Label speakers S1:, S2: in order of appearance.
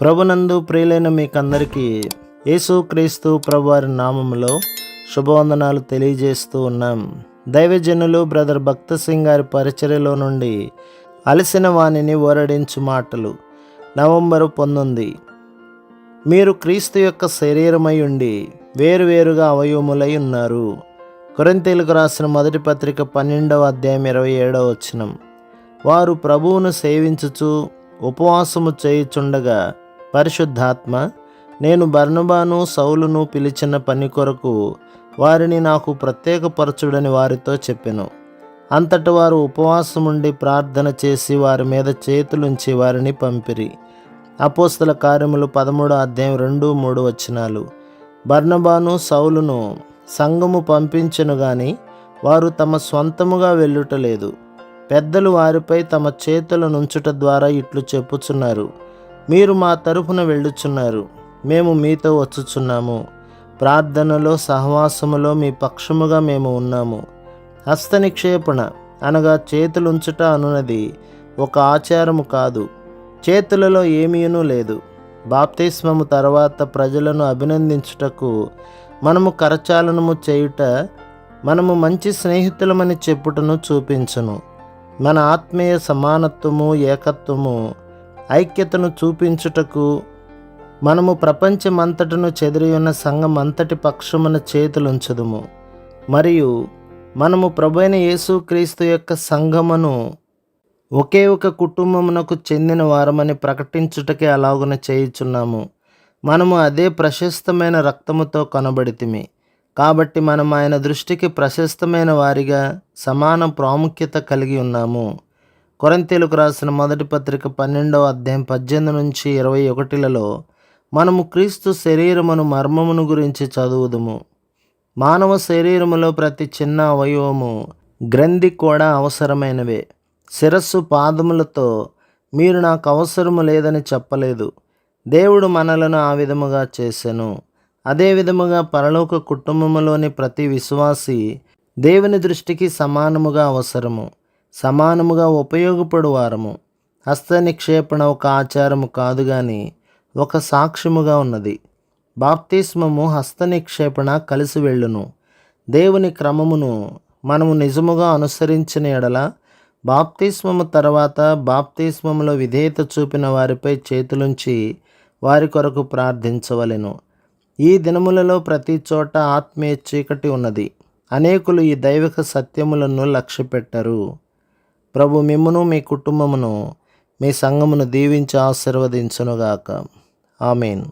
S1: ప్రభునందు ప్రియులైన మీకందరికీ యేసుక్రీస్తు ప్రభువారి నామములో శుభవందనాలు తెలియజేస్తూ ఉన్నాం. దైవజనులు బ్రదర్ భక్త సింగ్ గారి పరిచర్యలో నుండి అలసిన వాణిని ఓరడించు మాటలు నవంబరు పొందింది మీరు క్రీస్తు యొక్క శరీరమై ఉండి వేరువేరుగా అవయవములై ఉన్నారు. కొరింతీలకు రాసిన మొదటి పత్రిక పన్నెండవ అధ్యాయం ఇరవై ఏడవ వచనం. వారు ప్రభువును సేవించుచు ఉపవాసము చేయుచుండగా పరిశుద్ధాత్మ నేను బర్ణబాను సౌలును పిలిచిన పని కొరకు వారిని నాకు ప్రత్యేకపరచుడని వారితో చెప్పెను. అంతటి వారు ఉపవాసముండి ప్రార్థన చేసి వారి మీద చేతులుంచి వారిని పంపిరి. అపోస్తల కార్యములు పదమూడు అధ్యాయం రెండు మూడు వచనాలు. బర్ణబాను సౌలును సంఘము పంపించను గాని వారు తమ స్వంతముగా వెళ్ళుటలేదు పెద్దలు వారిపై తమ చేతుల నుంచుట ద్వారా ఇట్లు చెప్పుచున్నారు. మీరు మా తరఫున వెళ్ళుచున్నారు. మేము మీతో వచ్చుచున్నాము. ప్రార్థనలో సహవాసములో మీ పక్షముగా మేము ఉన్నాము. హస్త నిక్షేపణ అనగా చేతులుంచుట అనున్నది ఒక ఆచారము కాదు. చేతులలో ఏమీనూ లేదు. బాప్తిస్మము తర్వాత ప్రజలను అభినందించుటకు మనము కరచాలనము చేయుట మనము మంచి స్నేహితులమని చెప్పుటను చూపించును. మన ఆత్మీయ సమానత్వము ఏకత్వము ఐక్యతను చూపించుటకు మనము ప్రపంచమంతటను చెదిరియున్న సంఘం అంతటి పక్షమున చేతులుంచదుము. మరియు మనము ప్రభైన యేసుక్రీస్తు యొక్క సంఘమును ఒకే ఒక కుటుంబమునకు చెందిన వారమని ప్రకటించుటకే అలాగున చేయుచున్నాము. మనము అదే ప్రశస్తమైన రక్తముతో కనబడితిమి. కాబట్టి మనం ఆయన దృష్టికి ప్రశస్తమైన వారిగా సమాన ప్రాముఖ్యత కలిగి ఉన్నాము. కొరంతీలకు రాసిన మొదటి పత్రిక పన్నెండవ అధ్యాయం పద్దెనిమిది నుంచి ఇరవై ఒకటిలలో మనము క్రీస్తు శరీరమును మర్మమును గురించి చదువుదుము. మానవ శరీరములో ప్రతి చిన్న అవయవము గ్రంథి కూడా అవసరమైనవే. శిరస్సు పాదములతో మీరు నాకు అవసరము లేదని చెప్పలేదు. దేవుడు మనలను ఆ విధముగా చేశాను అదే విధముగా పరలోక కుటుంబములోని ప్రతి విశ్వాసి దేవుని దృష్టికి సమానముగా అవసరము. సమానముగా ఉపయోగపడు వారము హస్త నిక్షేపణ ఒక ఆచారము కాదు కానీ ఒక సాక్ష్యముగా ఉన్నది. బాప్తిస్మము హస్త నిక్షేపణ కలిసి వెళ్ళును. దేవుని క్రమమును మనము నిజముగా అనుసరించిన ఎడల బాప్తిస్మము తర్వాత బాప్తిస్మములో విధేయత చూపిన వారిపై చేతులుంచి వారి కొరకు ప్రార్థించవలెను. ఈ దినములలో ప్రతి చోట ఆత్మీయ చీకటి ఉన్నది. అనేకులు ఈ దైవిక సత్యములను లక్ష్యపెట్టరు. ప్రభు మిమ్మును మీ కుటుంబమును మీ సంఘమును దీవించి ఆశీర్వదించునుగాక. ఆమెన్.